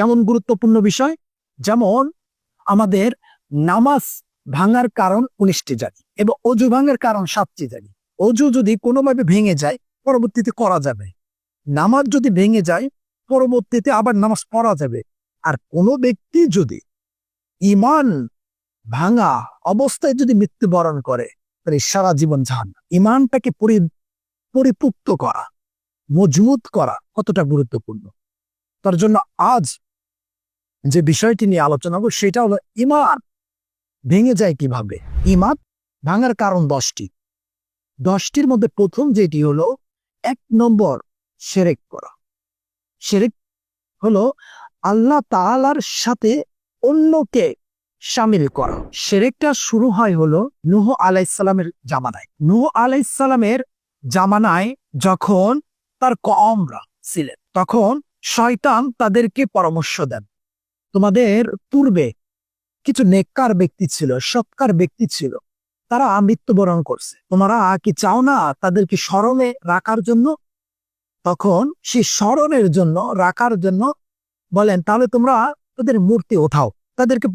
কেমন গুরুত্বপূর্ণ বিষয়? যেমন, আমাদের নামাজ ভাঙার কারণ উনিশটি জানি এবং অজু ভাঙার কারণ সাতটি জানি অজু যদি কোনোভাবে ভেঙে যায়, পরবর্তীতে করা যাবে। নামাজ যদি ভেঙে যায়, পরবর্তীতে আবার নামাজ পড়া যাবে। আর কোনো ব্যক্তি যদি ইমান ভাঙা অবস্থায় যদি মৃত্যুবরণ করে, তাহলে সারা জীবন জাহান ইমানটাকে পরি পরিপুক্ত করা, মজবুত করা কতটা গুরুত্বপূর্ণ? তার জন্য আজ যে বিষয়টি নিয়ে আলোচনা করব, সেটা হলো ইমান ভেঙে যায় কীভাবে? ইমান ভাঙার কারণ দশটি। দশটির মধ্যে প্রথম যেটি হলো, এক নম্বর সেরেক করা। সেরেক হলো আল্লাহ তাআলার সাথে অন্যকে সামিল করা। সেরেকটা শুরু হয় হলো নুহ আলাইসালামের জামানায়। নুহ আলাইসালামের জামানায় যখন তার কমরা ছিলেন, তখন শয়তান তাদেরকে পরামর্শ দেন। তোমাদের পূর্বে কিছু নেককার ব্যক্তি ছিল, সৎকার ব্যক্তি ছিল। তারা মৃত্যুবরণ করছে। তোমরা কি চাও না তাদেরকে স্মরণে রাখার জন্য? তখন সেই স্মরণের জন্য, রাখার জন্য বলেন, তাহলে তোমরা তাদের মূর্তি ওঠাও। তাদেরকে